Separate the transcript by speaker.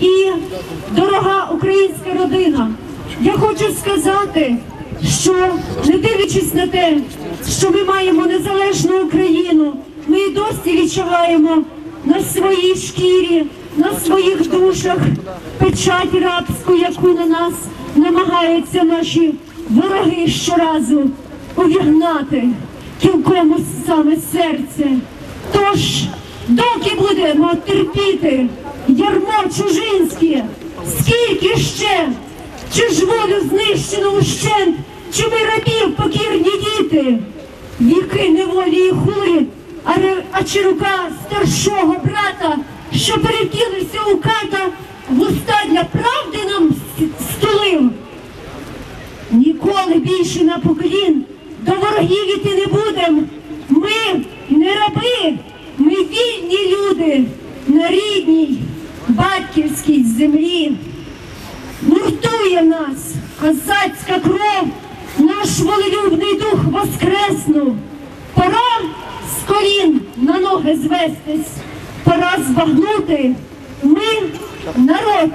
Speaker 1: і дорога українська родина. Я хочу сказати, що не дивлячись на те, що ми маємо незалежну Україну, ми і досі відчуваємо на своїй шкірі, на своїх душах печать рабську, яку на нас намагаються наші вороги щоразу увігнати кілком саме серце. Тож, доки будемо терпіти. Ярмо чужинське, скільки ще, чи ж волю знищено ущент, чи ми рабів покірні діти, віки неволі і хули, а, а чи рука старшого брата, що перекинувся у ката, вуста для правди нам стулив. Ніколи більше на поколін до ворогів іти не будем. Ми не раби, люди на рідній батьківській землі. Гуртує нас козацька кров, наш волелюбний дух воскреснув. Пора з колін на ноги звестись, пора збагнути. Ми народ